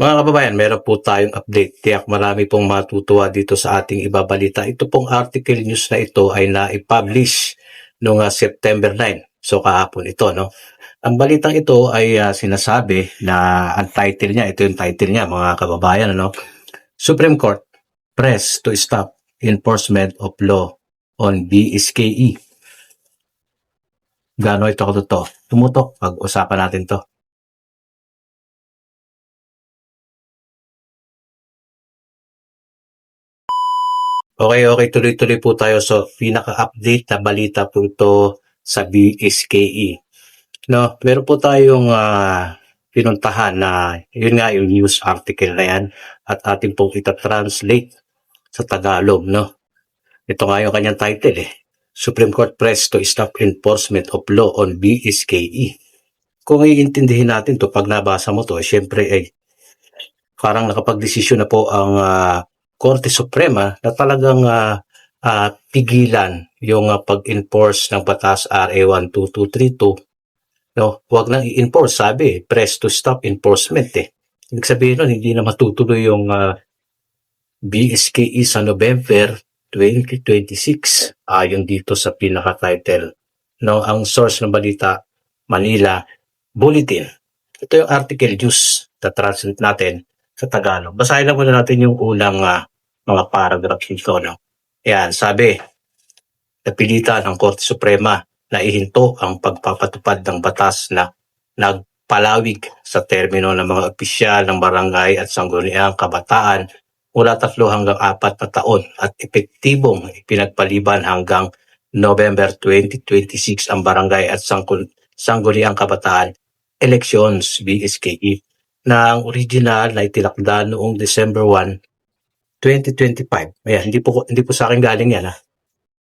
Mga kababayan, meron po tayong update. Tiyak marami pong matutuwa dito sa ating ibabalita. Ito pong article news na ito ay na-publish noong ah, September 9. So kahapon ito, no? Ang balitang ito ay ah, sinasabi na ang title niya, ito yung title niya mga kababayan, ano? Supreme Court press to stop enforcement of law on BSKE. Gano ito katotoo? Tumutok, pag-usapan natin to. Okay, okay, tuloy-tuloy po tayo. So, pinaka-update na balita po ito sa BSKE. No, meron po tayong ah, pinuntahan na yun nga yung news article na yan at ating pong ita-translate sa Tagalog, no? Ito nga yung kanyang title eh. Supreme Court Press to Stop Enforcement of Law on BSKE. Kung iintindihin natin to pag nabasa mo to, eh, syempre ay parang nakapag-desisyon na po ang ah, Korte Suprema na talagang ah, ah, pigilan yung ah, pag-enforce ng batas RA 12232 no wag nang i-enforce sabi press to stop enforcement eh. Ibig sabihin nun hindi na matutuloy yung ah, BSKE sa November 2026 ayon dito sa pinaka-title. No ang source ng balita Manila Bulletin. Ito yung article news na translate natin sa Tagalog. Basahin lang muna natin yung unang ah, mga paragraph dito no? Yan sabi napilitan ng Korte Suprema na ihinto ang pagpapatupad ng batas na nagpalawig sa termino ng mga opisyal ng barangay at sangguniang kabataan mula tatlo hanggang apat na taon at epektibong ipinagpaliban hanggang November 2026 ang barangay at sangguniang kabataan. Elections BSKE na ang original na itinakda noong December 1, 2025. Ayan, hindi po, hindi po sa akin galing yan ha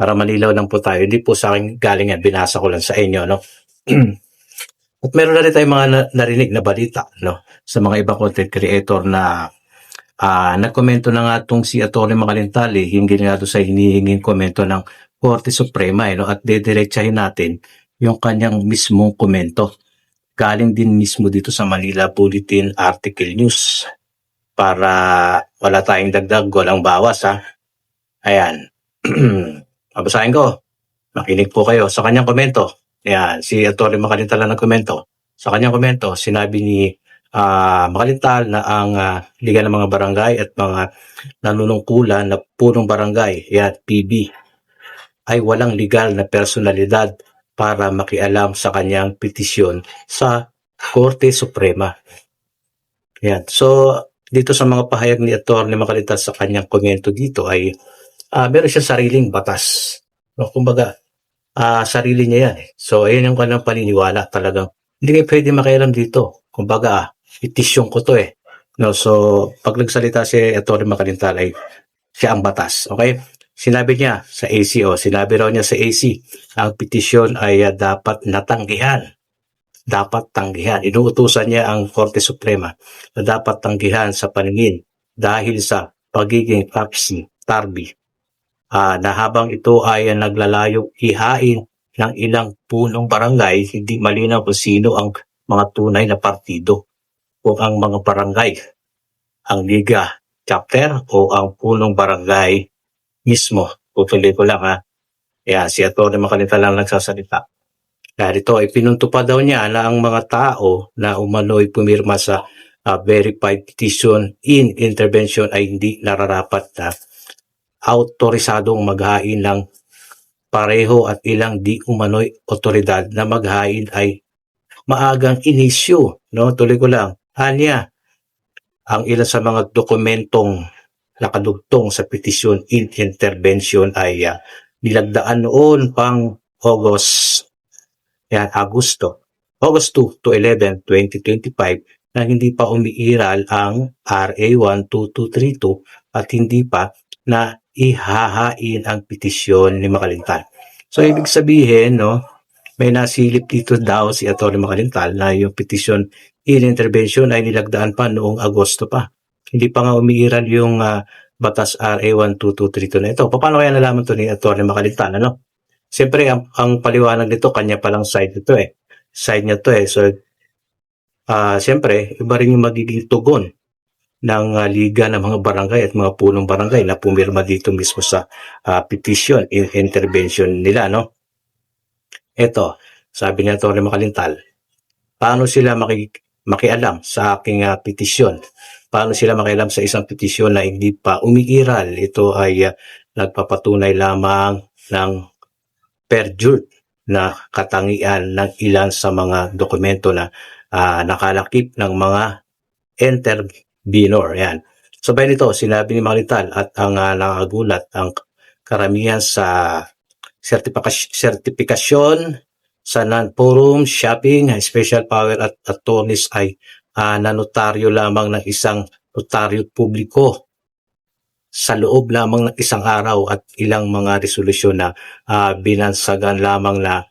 para manilaw lang po tayo. Hindi po sa akin galing yan, binasa ko lang sa inyo, no? At meron na rin tayong mga na- narinig na balita, no? Sa mga ibang content creator na ah nagkomento na nga itong si Atty. Makalintali, hinggil nga sa hinihinging komento ng Korte Suprema, eh, no? At dediretsahin natin yung kanyang mismong komento. Galing din mismo dito sa Manila Bulletin Article News para wala tayong dagdag, walang bawas, ha? Ayan. Babasahin ko. Makinig po kayo sa kanyang komento. Ayan, si Atty. Makalintal na nagkomento. Sa kanyang komento, sinabi ni ah, Makalintal na ang ah, Liga ng mga Barangay at mga nanunungkulan na punong barangay, yan, PB, ay walang legal na personalidad para makialam sa kanyang petisyon sa Korte Suprema. Yan. So, dito sa mga pahayag ni Atty. Makalintal sa kanyang komento dito ay ah meron siya sariling batas. No, kumbaga, ah sarili niya yan. Eh. So, ayun yung kanyang paniniwala talagang. Hindi kayo pwede makialam dito. Kumbaga, ah, itisyon ko to eh. No, so, pag nagsalita si Ettore Makalintal ay siya ang batas. Okay? Sinabi niya sa ACO, sinabi raw niya sa AC, ang petisyon ay ah, dapat natanggihan. Dapat tanggihan. Inuutusan niya ang Korte Suprema na dapat tanggihan sa paningin dahil sa pagiging tapsi, tarbi, Ah, na habang ito ay naglalayong ihain ng ilang punong barangay, hindi malinaw kung sino ang mga tunay na partido. Kung ang mga barangay, ang liga, chapter, o ang punong barangay mismo. Tutuloy ko lang ha. Kaya si Atty. Makalita lang nagsasalita. Dahil ito ay pinuntupa daw niya na ang mga tao na umano'y pumirma sa ah, verified petition in intervention ay hindi nararapat na autorisadong maghain ng pareho at ilang di umano'y otoridad na maghain ay maagang inisyu. No? Tuloy ko lang. Anya, ang ilan sa mga dokumentong nakadugtong sa petition in intervention ay ah, nilagdaan noon pang August, yan, Agosto, August 2 to 11, 2025 na hindi pa umiiral ang RA 12232 at hindi pa na ihahain ang petisyon ni Makalintal. So, ibig sabihin, no, may nasilip dito daw si Atty. Makalintal na yung petisyon in intervention ay nilagdaan pa noong Agosto pa. Hindi pa nga umiiral yung ah, batas RA 12232 na ito. Paano kaya nalaman to ni Atty. Makalintal? Ano? Siyempre, ang, ang paliwanag nito, kanya palang side nito eh. Side niya to eh. So, ah siyempre, iba rin yung magiging tugon ng ah, Liga ng mga barangay at mga punong barangay na pumirma dito mismo sa ah, petition, in- intervention nila, no? Ito, sabi niya Torre Makalintal, paano sila maki, makialam sa aking ah, petisyon? Paano sila makialam sa isang petisyon na hindi pa umiiral? Ito ay ah, nagpapatunay lamang ng perjured na katangian ng ilan sa mga dokumento na ah, nakalakip ng mga intervenor. Yan. Sabay nito, sinabi ni Malital at ang uh, nakagulat ang karamihan sa sertifikasyon sa non-forum, shopping, special power at attorneys ay ah, nanotaryo lamang ng isang notaryo publiko sa loob lamang ng isang araw at ilang mga resolusyon na ah, binansagan lamang na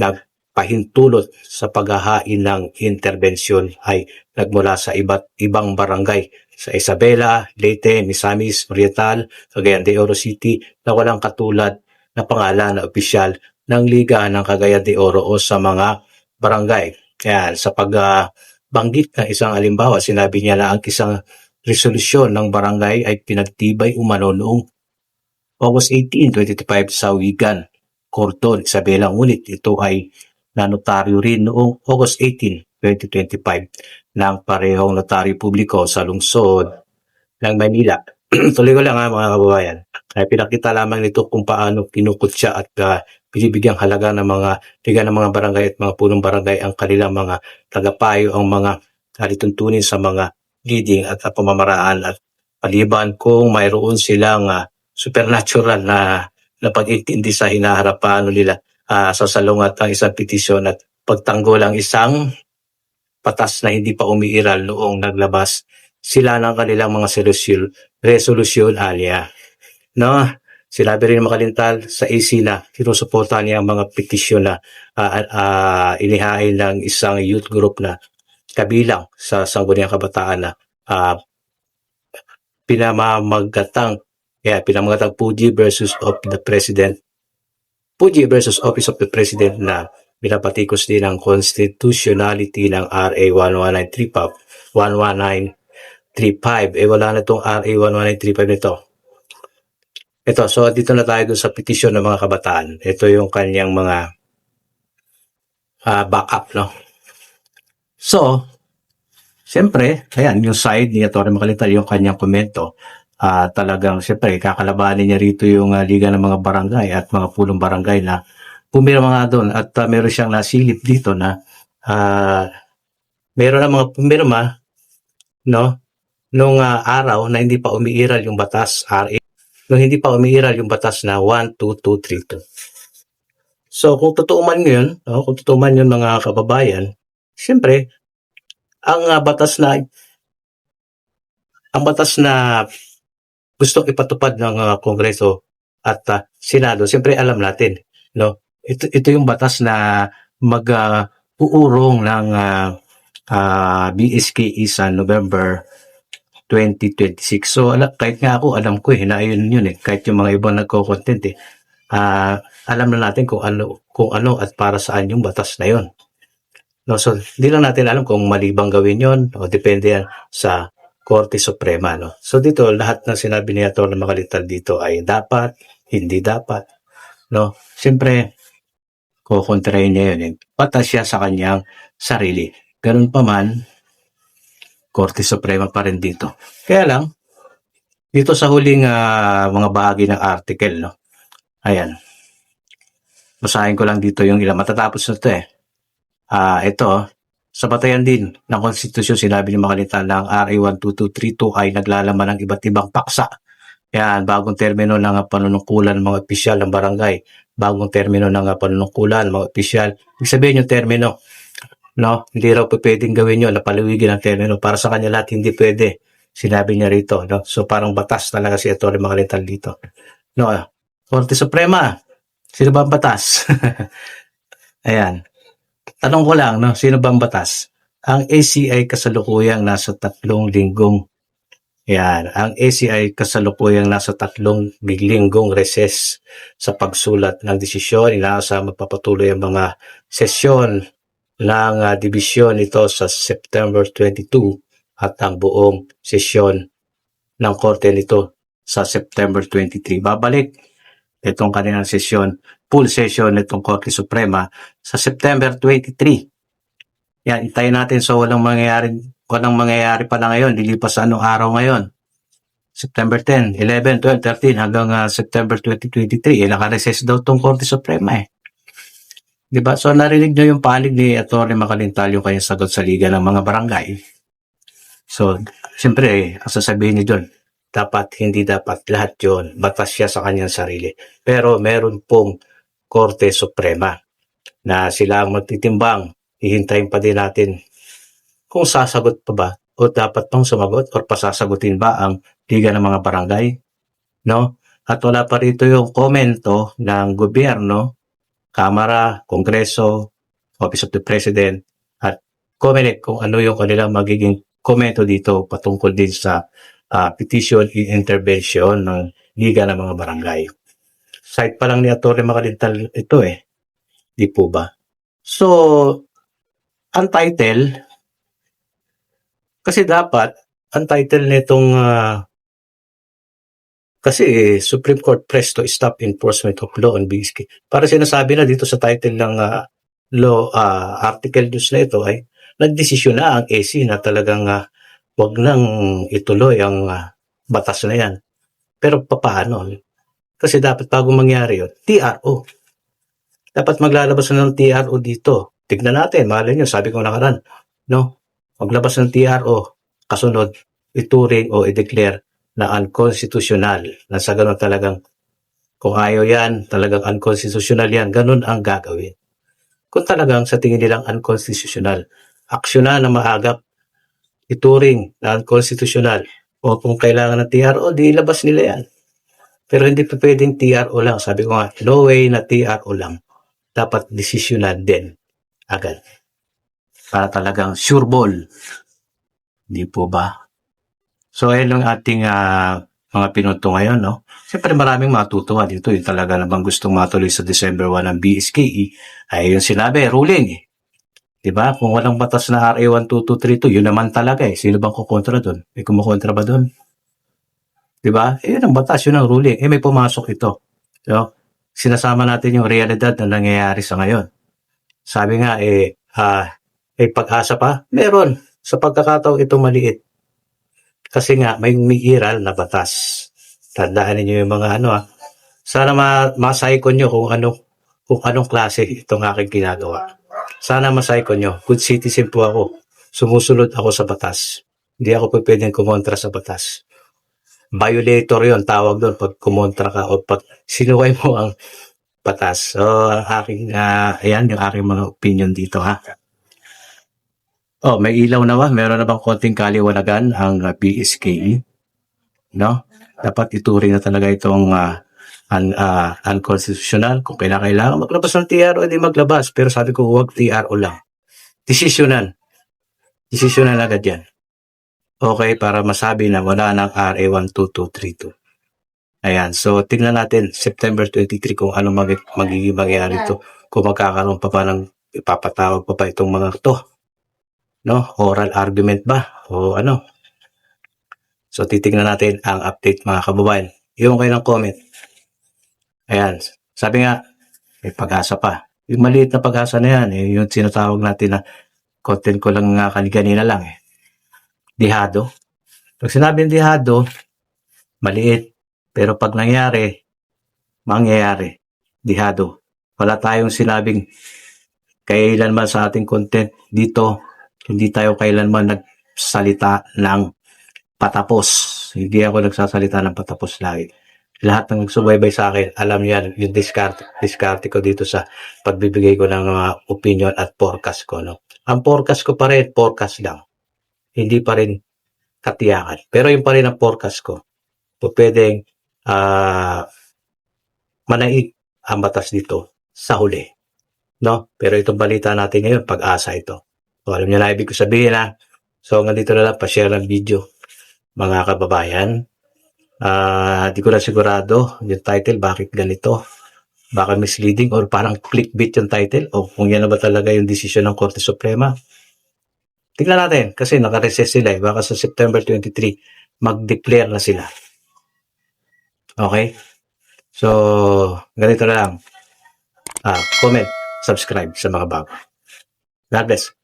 nagpahintulot sa paghahain ng interbensyon ay nagmula sa iba't ibang barangay sa Isabela, Leyte, Misamis, Oriental, Cagayan de Oro City na walang katulad na pangalan na opisyal ng Liga ng Cagayan de Oro o sa mga barangay. Kaya sa pagbanggit ng isang alimbawa, sinabi niya na ang isang resolusyon ng barangay ay pinagtibay umano noong August 18, 2025 sa Wigan, Cordon, Isabela. Ngunit ito ay nanotaryo rin noong August 18, 2025 ng parehong notaryo publiko sa lungsod ng Manila. Tuloy ko lang ha mga kababayan. Kaya pinakita lamang nito kung paano kinukutsa at uh, binibigyang halaga ng mga liga ng mga barangay at mga punong barangay ang kanilang mga tagapayo, ang mga alituntunin sa mga leading at pamamaraan at paliban kung mayroon silang uh, supernatural na na pag-intindi sa hinaharap paano nila uh, sa salungat ng isang petisyon at pagtanggol ang isang patas na hindi pa umiiral noong naglabas sila ng kanilang mga solusyon, resolusyon alya. No? Sinabi rin makalintal sa AC na sinusuporta niya ang mga petisyon na uh, uh, inihain ng isang youth group na kabilang sa sangguniang kabataan na uh, pinamamagatang yeah, pinamamagatang Puji versus of the President. Puji versus Office of the President na binapatikos din ang constitutionality ng RA 11935 11935 eh wala na itong RA 11935 nito ito so dito na tayo sa petisyon ng mga kabataan ito yung kanyang mga uh, backup no so Siyempre, ayan, yung side ni Atty. Macalital, yung kanyang komento, ah talagang siyempre kakalabanin niya rito yung uh, Liga ng mga Barangay at mga pulong barangay na pumirma nga doon at uh, meron siyang nasilip dito na uh, meron na mga pumirma no nung uh, araw na hindi pa umiiral yung batas RA nung hindi pa umiiral yung batas na 12232 so kung totoo man yun no, kung totoo man yun mga kababayan siyempre ang uh, batas na ang batas na gusto ipatupad ng uh, Kongreso at uh, Senado, siyempre alam natin, no? Ito ito yung batas na mag uh, uurong ng uh, uh, BSKE sa November 2026. So ala, kahit nga ako alam ko eh na ayun yun eh kahit yung mga ibang nagko-content eh uh, alam na natin kung ano kung ano at para saan yung batas na yon. No, so hindi lang natin alam kung malibang gawin yon o depende yan sa Korte Suprema. No? So dito, lahat ng sinabi ni Atty. Makalital dito ay dapat, hindi dapat. No? Siyempre, kukontrahin niya yun. Eh. Patas siya sa kanyang sarili. Ganun pa man, Korte Suprema pa rin dito. Kaya lang, dito sa huling uh, mga bahagi ng article, no? Ayan. Basahin ko lang dito yung ilang. Matatapos na ito eh. Uh, ito, sa batayan din ng konstitusyon, sinabi ni Makalita ng RA 12232 ay naglalaman ng iba't ibang paksa. Yan, bagong termino ng panunungkulan ng mga opisyal ng barangay. Bagong termino ng panunungkulan ng mga opisyal. Ibig sabihin yung termino, no? Hindi raw po pwedeng gawin yun, napaluwigin ang termino. Para sa kanya lahat, hindi pwede. Sinabi niya rito, no? So parang batas talaga si Ettore Makalital dito. No, Korte Suprema, sino ba ang batas? Ayan. Tanong ko lang, no, sino bang batas? Ang ACI kasalukuyang nasa tatlong linggong yan. Ang ACI kasalukuyang nasa tatlong linggong recess sa pagsulat ng desisyon. Inaasa magpapatuloy ang mga sesyon ng uh, dibisyon ito sa September 22 at ang buong sesyon ng korte nito sa September 23. Babalik itong kanilang sesyon, full session nitong Korte Suprema sa September 23. Yan, itayin natin so walang mangyayari, walang mangyayari pa na ngayon, lilipas sa anong araw ngayon. September 10, 11, 12, 13 hanggang ah, September 2023. Eh, nakareses daw tong Korte Suprema eh. Di ba? So, narinig nyo yung panig ni Atty. Makalintal yung kanyang sagot sa Liga ng mga barangay. So, siyempre, eh, ang sasabihin niyo doon, dapat, hindi dapat, lahat yon batas siya sa kanyang sarili. Pero meron pong Korte Suprema na sila ang magtitimbang. Hihintayin pa din natin kung sasagot pa ba o dapat pang sumagot or pasasagutin ba ang Liga ng mga Barangay. No? At wala pa rito yung komento ng gobyerno, Kamara, Kongreso, Office of the President, at COMELEC kung ano yung kanilang magiging komento dito patungkol din sa ah, petition intervention ng Liga ng mga Barangay. Site pa lang ni Atty. Makalintal ito eh. Di po ba? So, ang title, kasi dapat, ang title nitong ah, kasi eh, Supreme Court pressed to stop enforcement of law on BSK. Para sinasabi na dito sa title ng ah, law ah, article news na ito ay nagdesisyon na ang AC na talagang ah, wag nang ituloy ang ah, batas na yan. Pero papaano? Kasi dapat bago mangyari yun, TRO. Dapat maglalabas na ng TRO dito. Tignan natin, malay nyo, sabi ko nakaran, no? Maglabas ng TRO, kasunod, ituring o i-declare na unconstitutional. Na sa ganun talagang, kung ayaw yan, talagang unconstitutional yan, ganun ang gagawin. Kung talagang sa tingin nilang unconstitutional, aksyonan na maagap, ituring na unconstitutional, o kung kailangan ng TRO, di ilabas nila yan. Pero hindi pa pwedeng TRO lang. Sabi ko nga, no way na TRO lang. Dapat desisyonan din agad. Para talagang sure ball. Hindi po ba? So, ayun ang ating ah, mga pinuto ngayon, no? Siyempre maraming matutuwa dito. Yung talaga namang gustong matuloy sa December 1 ng BSKE. Ay yung sinabi, ruling eh. Diba? Kung walang batas na RA 12232, yun naman talaga eh. Sino bang kukontra doon? May kumukontra ba doon? Diba? Eh, yun ang batas, yun ang ruling. Eh, may pumasok ito. So, sinasama natin yung realidad na nangyayari sa ngayon. Sabi nga, eh, ah, eh, pag-asa pa? Meron. Sa pagkakataong ito maliit. Kasi nga, may umiiral na batas. Tandaan niyo yung mga ano ah. Sana ma masaykon nyo kung ano kung anong klase itong aking ginagawa. Sana masaykon nyo. Good citizen po ako. Sumusunod ako sa batas. Hindi ako pwedeng kumontra sa batas. Violator yon tawag doon pag kumontra ka o pag sinuway mo ang batas. So, aking, ah, ayan yung aking mga opinion dito ha. Oh, may ilaw na ba? Meron na bang konting kaliwanagan ang uh, BSKE? No? Dapat ituring na talaga itong ah, un, ah, unconstitutional. Kung kailangan maglabas ng TRO, edi maglabas. Pero sabi ko, huwag TRO lang. Desisyonan. Desisyonan agad yan. Okay, para masabi na wala ng RA 12232. Ayan, so tingnan natin September 23 kung ano mag magiging mangyari ito. Kung magkakaroon pa ba ng ipapatawag pa ba itong mga to no? Oral argument ba? O ano? So, titignan natin ang update mga kababayan. Yung kayo ng comment. Ayan. Sabi nga, may pag-asa pa. Yung maliit na pag-asa na yan, eh, yung sinatawag natin na content ko lang nga kanina lang eh. Dihado. Pag sinabing dihado, maliit. Pero pag nangyari, mangyayari. Dihado. Wala tayong sinabing kailanman sa ating content dito hindi tayo kailanman nagsalita ng patapos. Hindi ako nagsasalita ng patapos lagi. Lahat ng nagsubaybay sa akin, alam yan, yung discard, discard ko dito sa pagbibigay ko ng mga opinion at forecast ko. No? Ang forecast ko pa rin, forecast lang. Hindi pa rin katiyakan. Pero yung pa rin ang forecast ko. Po pwedeng uh, manaig ang batas dito sa huli. No? Pero itong balita natin ngayon, pag-asa ito. So, alam niyo na ibig ko sabihin ha. So, hanggang dito na lang, pa-share ng video. Mga kababayan. Ah, di ko na sigurado yung title, bakit ganito. Baka misleading or parang clickbait yung title o kung yan na ba talaga yung desisyon ng Korte Suprema. tingnan natin kasi naka-recess sila eh. Baka sa September 23 mag-declare na sila. Okay? So, ganito na lang. Ah, comment, subscribe sa mga bago. God bless.